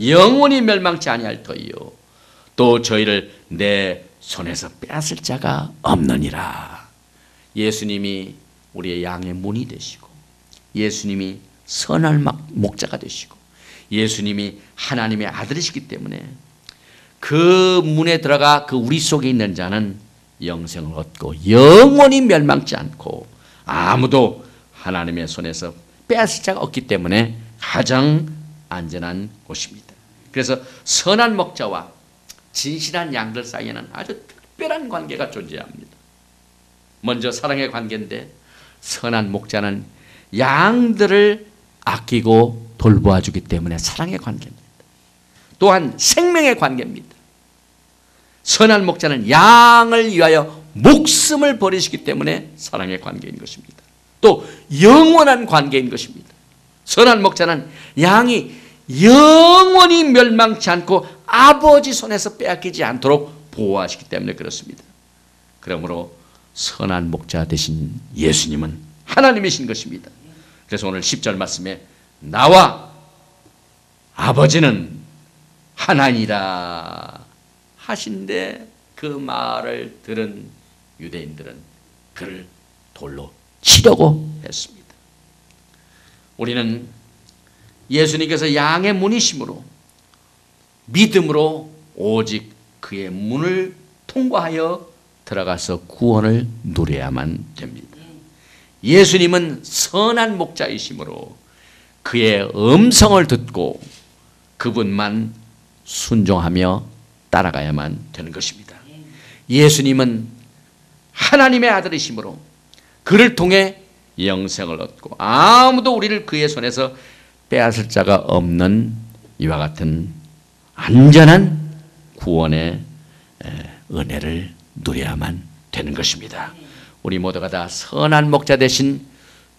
영원히 멸망치 아니할 터이요 또 저희를 내 손에서 빼앗을 자가 없느니라. 예수님이 우리의 양의 문이 되시고 예수님이 선할 목자가 되시고 예수님이 하나님의 아들이시기 때문에 그 문에 들어가 그 우리 속에 있는 자는 영생을 얻고 영원히 멸망치 않고 아무도 하나님의 손에서 빼앗을 자가 없기 때문에 가장 안전한 곳입니다. 그래서 선한 목자와 진실한 양들 사이에는 아주 특별한 관계가 존재합니다. 먼저 사랑의 관계인데 선한 목자는 양들을 아끼고 돌보아 주기 때문에 사랑의 관계입니다. 또한 생명의 관계입니다. 선한 목자는 양을 위하여 목숨을 버리시기 때문에 사랑의 관계인 것입니다. 또 영원한 관계인 것입니다. 선한 목자는 양이 영원히 멸망치 않고 아버지 손에서 빼앗기지 않도록 보호하시기 때문에 그렇습니다. 그러므로 선한 목자 되신 예수님은 하나님이신 것입니다. 그래서 오늘 10절 말씀에 나와 아버지는 하나니라 하신데 그 말을 들은 유대인들은 그를 돌로 치려고 했습니다. 우리는 예수님께서 양의 문이심으로 믿음으로 오직 그의 문을 통과하여 들어가서 구원을 누려야만 됩니다. 예수님은 선한 목자이심으로 그의 음성을 듣고 그분만 순종하며 따라가야만 되는 것입니다. 예수님은 하나님의 아들이심으로 그를 통해 영생을 얻고 아무도 우리를 그의 손에서 빼앗을 자가 없는 이와 같은 안전한 구원의 은혜를 누려야만 되는 것입니다. 우리 모두가 다 선한 목자 대신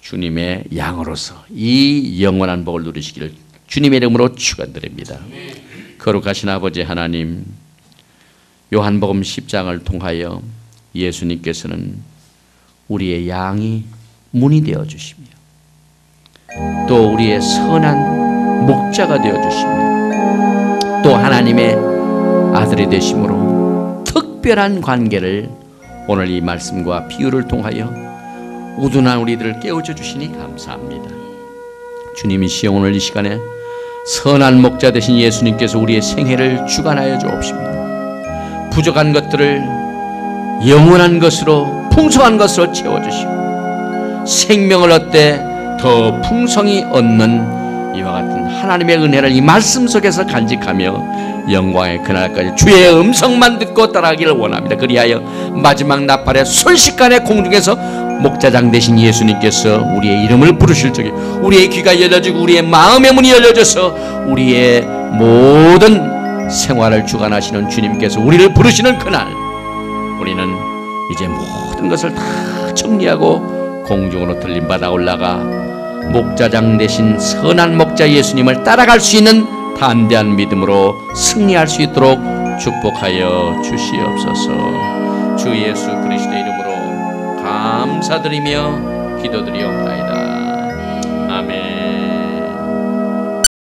주님의 양으로서 이 영원한 복을 누리시기를 주님의 이름으로 축원드립니다. 거룩하신 아버지 하나님 요한복음 10장을 통하여 예수님께서는 우리의 양이 문이 되어 주시며 또 우리의 선한 목자가 되어 주시며 또 하나님의 아들이 되심으로 특별한 관계를 오늘 이 말씀과 비유를 통하여 우둔한 우리들을 깨우쳐 주시니 감사합니다. 주님이 시 오늘 이 시간에 선한 목자 되신 예수님께서 우리의 생애를 주관하여 주옵시며 부족한 것들을 영원한 것으로 풍성한 것으로 채워주시고 생명을 얻되 더 풍성히 얻는 이와 같은 하나님의 은혜를 이 말씀 속에서 간직하며 영광의 그날까지 주의 음성만 듣고 따라가기를 원합니다. 그리하여 마지막 나팔의 순식간에 공중에서 목자장 되신 예수님께서 우리의 이름을 부르실 적에 우리의 귀가 열려지고 우리의 마음의 문이 열려져서 우리의 모든 생활을 주관하시는 주님께서 우리를 부르시는 그날 우리는 이제 모든 것을 다 정리하고 공중으로 들림받아 올라가 목자장 대신 선한 목자 예수님을 따라갈 수 있는 담대한 믿음으로 승리할 수 있도록 축복하여 주시옵소서 주 예수 그리스도의 이름으로 감사드리며 기도드리옵나이다. 아멘.